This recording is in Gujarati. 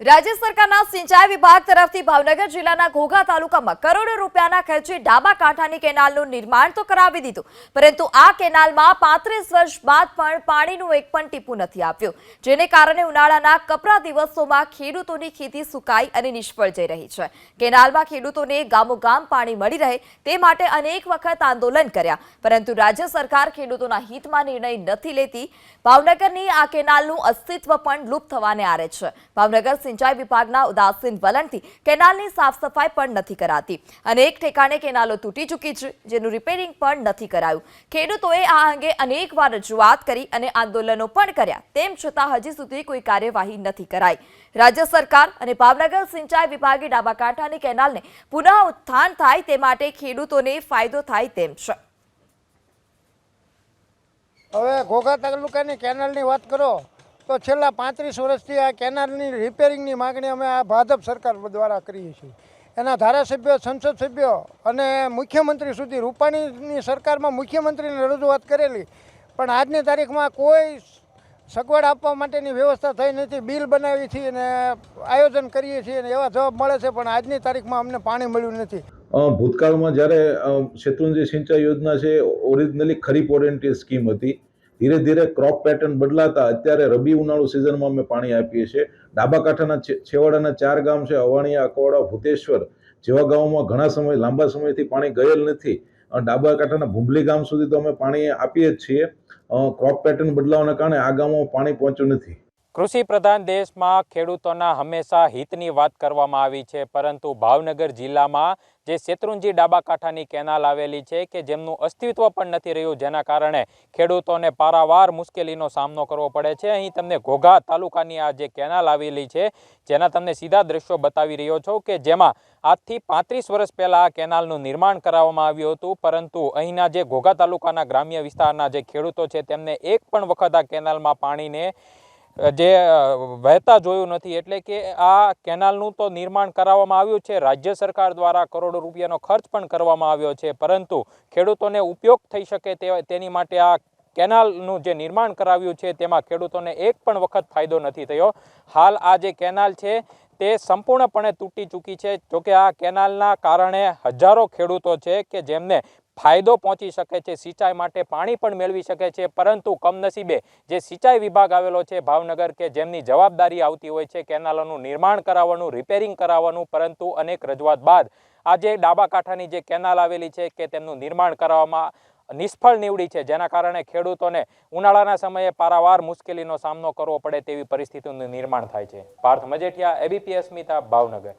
રાજ્ય સરકારના સિંચાઈ વિભાગ તરફથી ભાવનગર જિલ્લાના ઘોઘા તાલુકામાં કરોડો રૂપિયાના ખર્ચે ડાબા કાંઠાની કેનાલનું નિર્માણ તો કરાવી દીધું, પરંતુ આ કેનાલમાં પાંત્રીસ વર્ષ બાદ પણ પાણીનું એક પણ ટીપું નથી આવ્યું, જેને કારણે ઉનાળાના કપરા દિવસોમાં ખેડૂતોની ખેતી સુકાઈ અને નિષ્ફળ જઈ રહી છે. કેનાલમાં ખેડૂતોને ગામોગામ પાણી મળી રહે તે માટે અનેક વખત આંદોલન કર્યા, પરંતુ રાજ્ય સરકાર ખેડૂતોના હિતમાં નિર્ણય નથી લેતી. ભાવનગરની આ કેનાલનું અસ્તિત્વ પણ લુપ્ત થવાને આરે છે. ભાવનગર સિંચાઈ વિભાગના ઉદાસીન વલણથી કેનાલની સાફ સફાઈ પણ નથી કરાતી. અનેક ઠેકાણે કેનાલો તૂટી ચૂકી છે, જેનું રિપેરિંગ પણ નથી કરાયું. ખેડૂતોએ આ અંગે અનેકવાર રજૂઆત કરી અને આંદોલનો પણ કર્યા. તેમ છતાં હજી સુધી કોઈ કાર્યવાહી નથી કરાઈ. રાજ્ય સરકાર અને ભાવનગર સિંચાઈ વિભાગે ડાબા કાંઠાની કેનાલને પુનઃ ઉત્થાન થાય તે માટે ખેડૂતોને ફાયદો થાય તેમ છે. હવે ઘોઘા તાલુકાની કેનાલની વાત કરો. તો છેલ્લા પાંત્રીસ વર્ષથી આ કેનાલની રિપેરિંગની માગણી અમે આ ભાજપ સરકાર દ્વારા કરીએ છીએ. એના ધારાસભ્યો, સંસદ સભ્યો અને મુખ્યમંત્રી સુધી રૂપાણીની સરકારમાં મુખ્યમંત્રીને રજૂઆત કરેલી. પણ આજની તારીખમાં કોઈ સગવડ આપવા માટેની વ્યવસ્થા થઈ નથી. બિલ બનાવી છીએ અને આયોજન કરીએ છીએ અને એવા જવાબ મળે છે, પણ આજની તારીખમાં અમને પાણી મળ્યું નથી. ભૂતકાળમાં જ્યારે શેત્રુંજી સિંચાઈ યોજના છે ઓરિજિનલી ખરીફ ઓરિએન્ટેડ સ્કીમ હતી. ધીરે ધીરે ક્રોપ પેટર્ન બદલાતા અત્યારે રબી ઉનાળુ સિઝનમાં અમે પાણી આપીએ છીએ. ડાબા કાંઠાના છેવાડાના ચાર ગામ છે, અવાણિયા, અકવાડા, ભૂતેશ્વર જેવા ગામોમાં ઘણા સમય, લાંબા સમયથી પાણી ગયેલ નથી. અને ડાબા કાંઠાના ભૂંભલી ગામ સુધી તો અમે પાણી આપીએ જ છીએ. ક્રોપ પેટર્ન બદલાવાના કારણે આ ગામોમાં પાણી પહોંચ્યું નથી. કૃષિ પ્રધાન દેશમાં ખેડૂતોના હંમેશા હિતની વાત કરવામાં આવી છે, પરંતુ ભાવનગર જિલ્લામાં જે શેત્રુંજી ડાબા કાંઠાની કેનાલ આવેલી છે કે જેમનું અસ્તિત્વ પણ નથી રહ્યું, જેના કારણે ખેડૂતોને પારાવાર મુશ્કેલીનો સામનો કરવો પડે છે. અહીં તમને ઘોઘા તાલુકાની આ જે કેનાલ આવેલી છે, જેના તમને સીધા દ્રશ્યો બતાવી રહ્યો છું કે જેમાં આજથી પાંત્રીસ વર્ષ પહેલાં આ કેનાલનું નિર્માણ કરાવવામાં આવ્યું હતું, પરંતુ અહીંના જે ઘોઘા તાલુકાના ગ્રામ્ય વિસ્તારના જે ખેડૂતો છે, તેમને એક પણ વખત આ કેનાલમાં પાણીને જે વહેતા જોયું નથી એટલે કે આ કેનાલનું તો નિર્માણ કરાવવામાં આવ્યું છે. રાજ્ય સરકાર દ્વારા કરોડો રૂપિયાનો ખર્ચ પણ કરવામાં આવ્યો છે. પરંતુ ખેડૂતોને ઉપયોગ થઈ શકે તે, તેની માટે આ કેનાલનું જે નિર્માણ કરાવ્યું છે, તેમાં ખેડૂતોને એક પણ વખત ફાયદો નથી થયો. હાલ આ જે કેનાલ છે, તે સંપૂર્ણપણે તૂટી ચૂકી છે. જોકે આ કેનાલના કારણે હજારો ખેડૂતો છે કે જેમને ફાયદો પહોંચી શકે છે, સિંચાઈ માટે પાણી પણ મેળવી શકે છે, પરંતુ કમનસીબે જે સિંચાઈ વિભાગ આવેલો છે, ભાવનગર કે જેમની જવાબદારી આવતી હોય છે, કેનાલોનું નિર્માણ કરાવવાનું રિપેરિંગ કરાવવાનું, પરંતુ અનેક રજૂઆત બાદ આજે ડાબા કાંઠાની જે કેનાલ આવેલી છે કે તેમનું નિર્માણ કરાવવામાં નિષ્ફળ નીવડી છે, જેના કારણે ખેડૂતોને ઉનાળાના સમયે પારાવાર મુશ્કેલીનો સામનો કરવો પડે તેવી પરિસ્થિતિનું નિર્માણ થાય છે. પાર્થ મજેઠિયા એબીપી અસ્મિતા ભાવનગર.